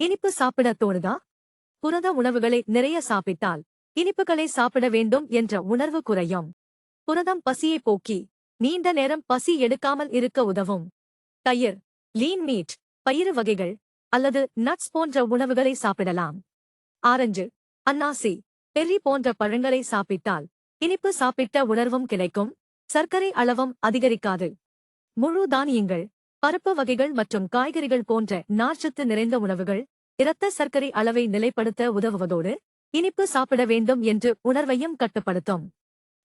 இனிப்பு சாப்பிட தோணுதா புரத உணவுகளை நிறைய சாப்பிட்டால் இனிப்புகளை சாப்பிட வேண்டும் என்ற உணர்வு குறையும். புரதம் பசியை போக்கி நீண்ட நேரம் பசி எடுக்காமல் இருக்க உதவும். தயிர் லீன் மீட் பயிறு வகைகள் அல்லது நட்ஸ் போன்ற உணவுகளை சாப்பிடலாம். ஆரஞ்சு அன்னாசி பெர்ரி போன்ற பழங்களை சாப்பிட்டால் இனிப்பு சாப்பிட்ட உணர்வும் கிடைக்கும். சர்க்கரை அளவும் அதிகரிக்காது. முழு தானியங்கள் பருப்பு வகைகள் மற்றும் காய்கறிகள் போன்ற நார்ச்சத்து நிறைந்த உணவுகள் இரத்த சர்க்கரை அளவை நிலைப்படுத்த உதவுவதோடு இனிப்பு சாப்பிட வேண்டும் என்று உணர்வையும் கட்டுப்படுத்தும்.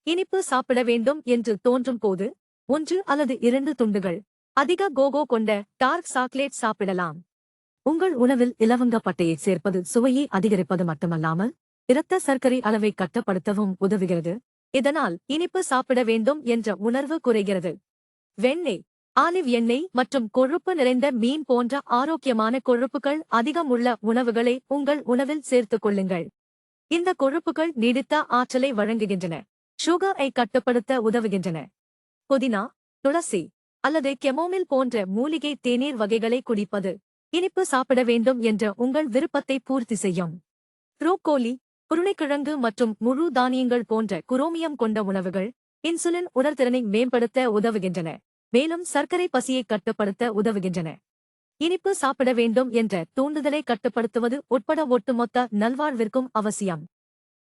இனிப்பு சாப்பிட வேண்டும் என்று தோன்றும் போது ஒன்று அல்லது இரண்டு துண்டுகள் அதிக கோகோ கொண்ட டார்க் சாக்லேட் சாப்பிடலாம். உங்கள் உணவில் இலவங்க பட்டையை சேர்ப்பது சுவையை அதிகரிப்பது மட்டுமல்லாமல் இரத்த சர்க்கரை அளவை கட்டுப்படுத்தவும் உதவுகிறது. இதனால் இனிப்பு சாப்பிட வேண்டும் என்ற உணர்வு குறைகிறது. வெண்ணெய் ஆலிவ் எண்ணெய் மற்றும் கொழுப்பு நிறைந்த மீன் போன்ற ஆரோக்கியமான கொழுப்புகள் அதிகம் உள்ள உணவுகளை உங்கள் உணவில் சேர்த்துக் கொள்ளுங்கள். இந்த கொழுப்புகள் நீடித்த ஆற்றலை வழங்குகின்றன. சுகரை கட்டுப்படுத்த உதவுகின்றன. புதினா துளசி அல்லது கெமோமில் போன்ற மூலிகை தேநீர் வகைகளை குடிப்பது இனிப்பு சாப்பிட வேண்டும் என்ற உங்கள் விருப்பத்தை பூர்த்தி செய்யும். ப்ரோக்கோலி புருணைக்கிழங்கு மற்றும் முழு தானியங்கள் போன்ற குரோமியம் கொண்ட உணவுகள் இன்சுலின் உடல்திறனை மேம்படுத்த உதவுகின்றன. மேலும் சர்க்கரை பசியை கட்டுப்படுத்த உதவுகின்றன. இனிப்பு சாப்பிட வேண்டும் என்ற தூண்டுதலை கட்டுப்படுத்துவது உட்பட ஒட்டுமொத்த நல்வாழ்விற்கும் அவசியம்.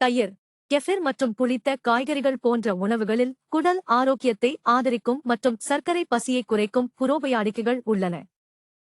தயிர் கெஃபிர் மற்றும் புளித்த காய்கறிகள் போன்ற உணவுகளில் குடல் ஆரோக்கியத்தை ஆதரிக்கும் மற்றும் சர்க்கரை பசியை குறைக்கும் புரோபயாடிக்குகள் உள்ளன.